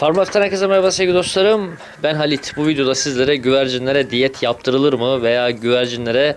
Farmaktan herkese merhaba sevgili dostlarım. Ben Halit. Bu videoda sizlere güvercinlere diyet yaptırılır mı veya güvercinlere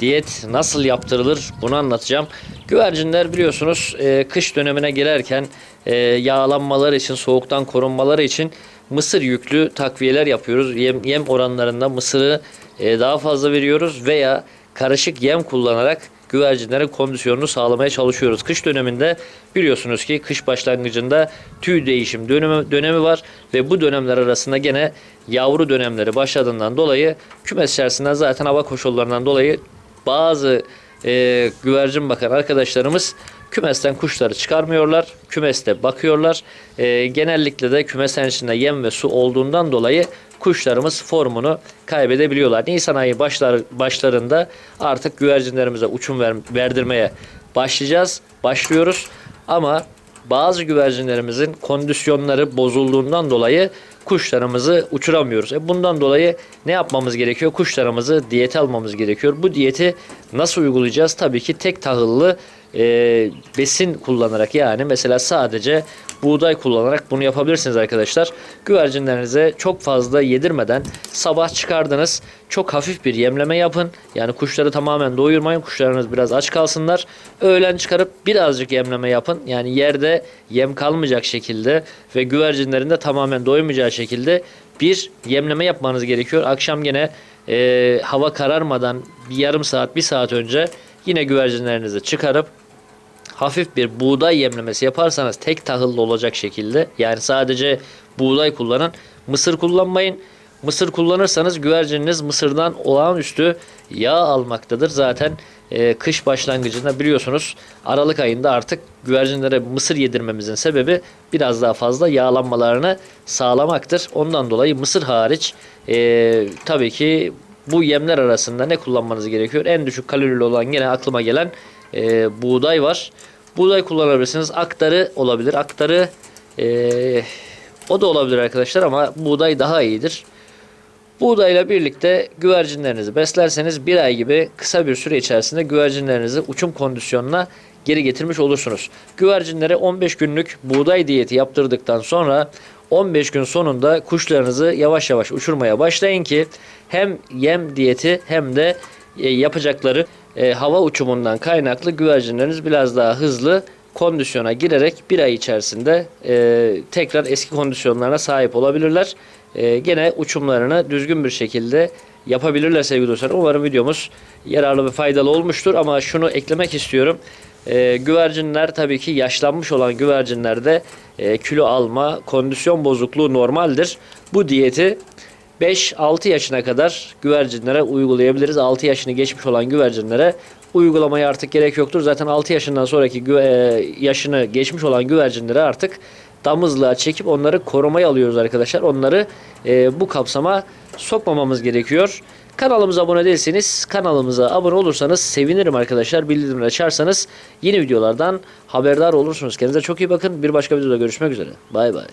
diyet nasıl yaptırılır bunu anlatacağım. Güvercinler biliyorsunuz e, kış dönemine girerken e, yağlanmaları için, soğuktan korunmaları için mısır yüklü takviyeler yapıyoruz. Yem, yem oranlarında mısırı e, daha fazla veriyoruz veya karışık yem kullanarak güvercinlerin kondisyonunu sağlamaya çalışıyoruz. Kış döneminde biliyorsunuz ki kış başlangıcında tüy değişim dönemi, dönemi var ve bu dönemler arasında gene yavru dönemleri başladığından dolayı kümes içerisinden zaten hava koşullarından dolayı bazı e, güvercin bakan arkadaşlarımız kümesten kuşları çıkarmıyorlar. Kümeste bakıyorlar. E, genellikle de kümesten içinde yem ve su olduğundan dolayı kuşlarımız formunu kaybedebiliyorlar. Nisan ayı başlar, başlarında artık güvercinlerimize uçum ver, verdirmeye başlayacağız. Başlıyoruz. Ama bazı güvercinlerimizin kondisyonları bozulduğundan dolayı kuşlarımızı uçuramıyoruz. E bundan dolayı ne yapmamız gerekiyor? Kuşlarımızı diyete almamız gerekiyor. Bu diyeti nasıl uygulayacağız? Tabii ki tek tahıllı e, besin kullanarak yani mesela sadece buğday kullanarak bunu yapabilirsiniz arkadaşlar. Güvercinlerinize çok fazla yedirmeden sabah çıkardınız. Çok hafif bir yemleme yapın. Yani kuşları tamamen doyurmayın. Kuşlarınız biraz aç kalsınlar. Öğlen çıkarıp birazcık yemleme yapın. Yani yerde yem kalmayacak şekilde ve güvercinlerin de tamamen doymayacağı şekilde bir yemleme yapmanız gerekiyor. Akşam gene e, hava kararmadan bir yarım saat bir saat önce yine güvercinlerinizi çıkarıp hafif bir buğday yemlemesi yaparsanız tek tahıllı olacak şekilde yani sadece buğday kullanın. Mısır kullanmayın. Mısır kullanırsanız güvercininiz mısırdan olağanüstü yağ almaktadır. Zaten e, kış başlangıcında biliyorsunuz Aralık ayında artık güvercinlere mısır yedirmemizin sebebi biraz daha fazla yağlanmalarını sağlamaktır. Ondan dolayı mısır hariç e, tabii ki bu yemler arasında ne kullanmanız gerekiyor? En düşük kalorili olan gene aklıma gelen e, buğday var. Buğday kullanabilirsiniz. Aktarı olabilir. Aktarı e, o da olabilir arkadaşlar ama buğday daha iyidir. Buğdayla birlikte güvercinlerinizi beslerseniz bir ay gibi kısa bir süre içerisinde güvercinlerinizi uçum kondisyonuna geri getirmiş olursunuz. Güvercinlere 15 günlük buğday diyeti yaptırdıktan sonra 15 gün sonunda kuşlarınızı yavaş yavaş uçurmaya başlayın ki hem yem diyeti hem de e, yapacakları e, hava uçumundan kaynaklı güvercinleriniz biraz daha hızlı kondisyona girerek bir ay içerisinde e, tekrar eski kondisyonlarına sahip olabilirler. E, gene uçumlarını düzgün bir şekilde yapabilirler sevgili dostlar. Umarım videomuz yararlı ve faydalı olmuştur ama şunu eklemek istiyorum. E, güvercinler tabii ki yaşlanmış olan güvercinlerde e, kilo alma, kondisyon bozukluğu normaldir. Bu diyeti 5-6 yaşına kadar güvercinlere uygulayabiliriz. 6 yaşını geçmiş olan güvercinlere uygulamaya artık gerek yoktur. Zaten 6 yaşından sonraki e, yaşını geçmiş olan güvercinleri artık damızlığa çekip onları korumaya alıyoruz arkadaşlar. Onları e, bu kapsama sokmamamız gerekiyor. Kanalımıza abone değilseniz kanalımıza abone olursanız sevinirim arkadaşlar. Bildirimleri açarsanız yeni videolardan haberdar olursunuz. Kendinize çok iyi bakın. Bir başka videoda görüşmek üzere. Bay bay.